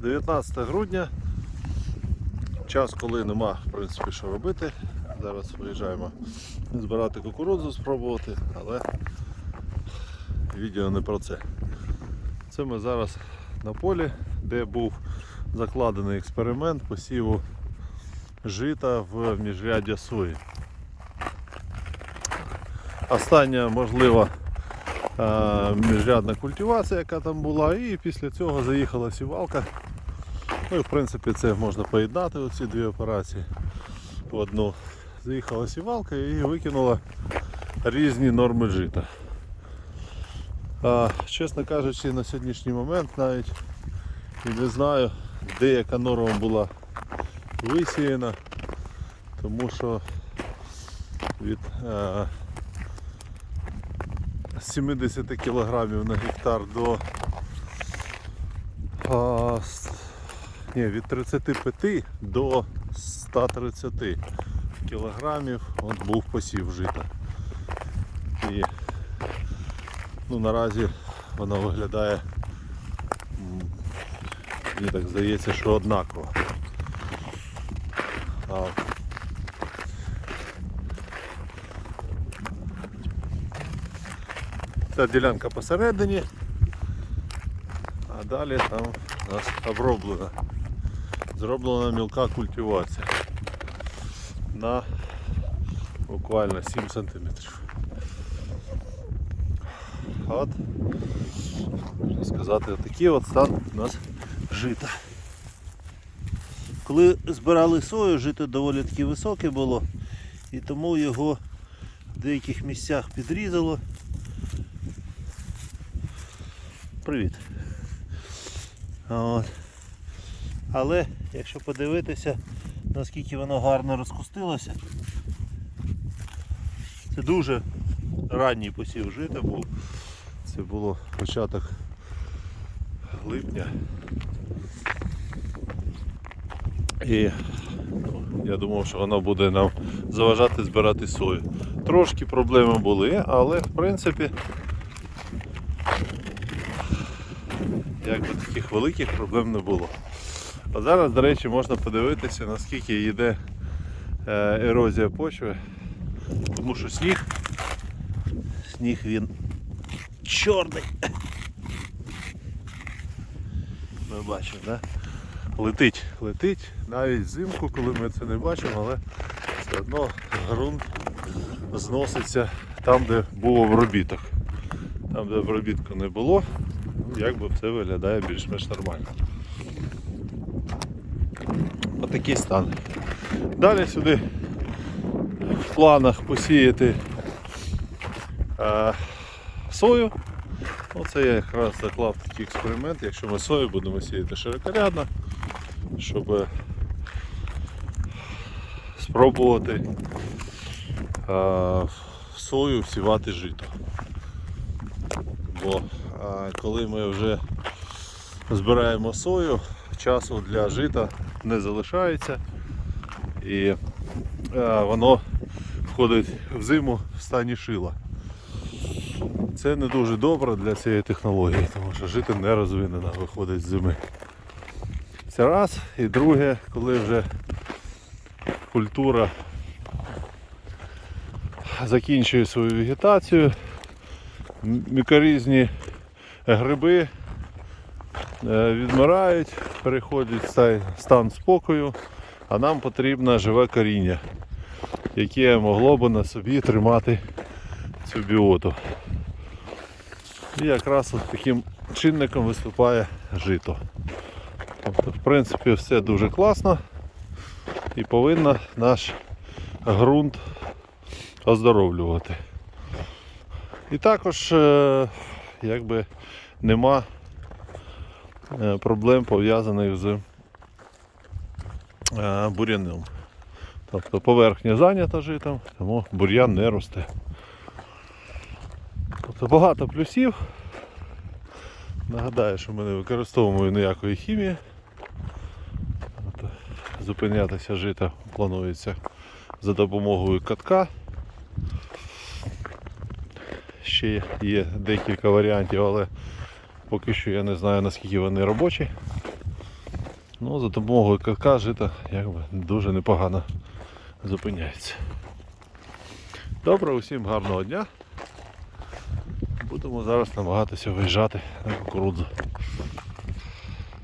19 грудня. Час, коли нема в принципі, що робити. Зараз виїжджаємо збирати кукурудзу, спробувати, але відео не про це. Це ми зараз на полі, де був закладений експеримент посіву жита в міжряддя сої. Остання можлива міжрядна культивація, яка там була, і після цього заїхала сівалка. Ну і в принципі це можна поєднати оці дві операції в одну. Заїхала сівалка і викинула різні норми жита. А, чесно кажучи, на сьогоднішній момент навіть не знаю, де яка норма була висіяна, тому що від е, 70 кг на гектар до а, ні, від 35 до 130 кілограмів от був посів жита. І ну, наразі вона виглядає, мені так здається, що однаково. А, Ця ділянка посередині, а далі там у нас оброблена. Зроблена мілка культивація на буквально 7 сантиметрів. От, можна сказати, такий от стан у нас жита. Коли збирали сою, жито доволі таки високе було, і тому його в деяких місцях підрізало. Привіт. От. Але якщо подивитися, наскільки воно гарно розкустилося, це дуже ранній посів жита був. Це було початок липня. І я думав, що воно буде нам заважати збирати сою. Трошки проблеми були, але в принципі якби таких великих проблем не було. А зараз, до речі, можна подивитися, наскільки йде е, ерозія почви, тому що сніг Сніг він чорний. Ми бачимо, да? летить, летить навіть взимку, коли ми це не бачимо, але все одно ґрунт зноситься там, де був обробіток. Там, де обробітку не було, якби все виглядає більш-менш нормально. Отакий стан. Далі сюди в планах посіяти е, сою. Оце я якраз заклав такий експеримент, якщо ми сою будемо сіяти широкорядно, щоб спробувати е, сою всівати жито. Бо коли ми вже збираємо сою, часу для жита не залишається і воно входить в зиму в стані шила. Це не дуже добре для цієї технології, тому що жити не розвинена виходить з зими. Це раз. І друге, коли вже культура закінчує свою вегетацію, мікорізні гриби е, відмирають, переходять в стан спокою, а нам потрібно живе коріння, яке могло б на собі тримати цю біоту. І якраз от таким чинником виступає жито. Тобто, в принципі, все дуже класно і повинно наш ґрунт оздоровлювати. І також е, якби нема е, проблем пов'язаних з е, бур'яном. Тобто поверхня зайнята житом, тому бур'ян не росте. Тобто багато плюсів. Нагадаю, що ми не використовуємо ніякої хімії. Зупинятися жита планується за допомогою катка. Ще є декілька варіантів, але поки що я не знаю наскільки вони робочі. Ну, за допомогою катка жита якби дуже непогано зупиняється. Добре, усім гарного дня. Будемо зараз намагатися виїжджати на кукурудзу.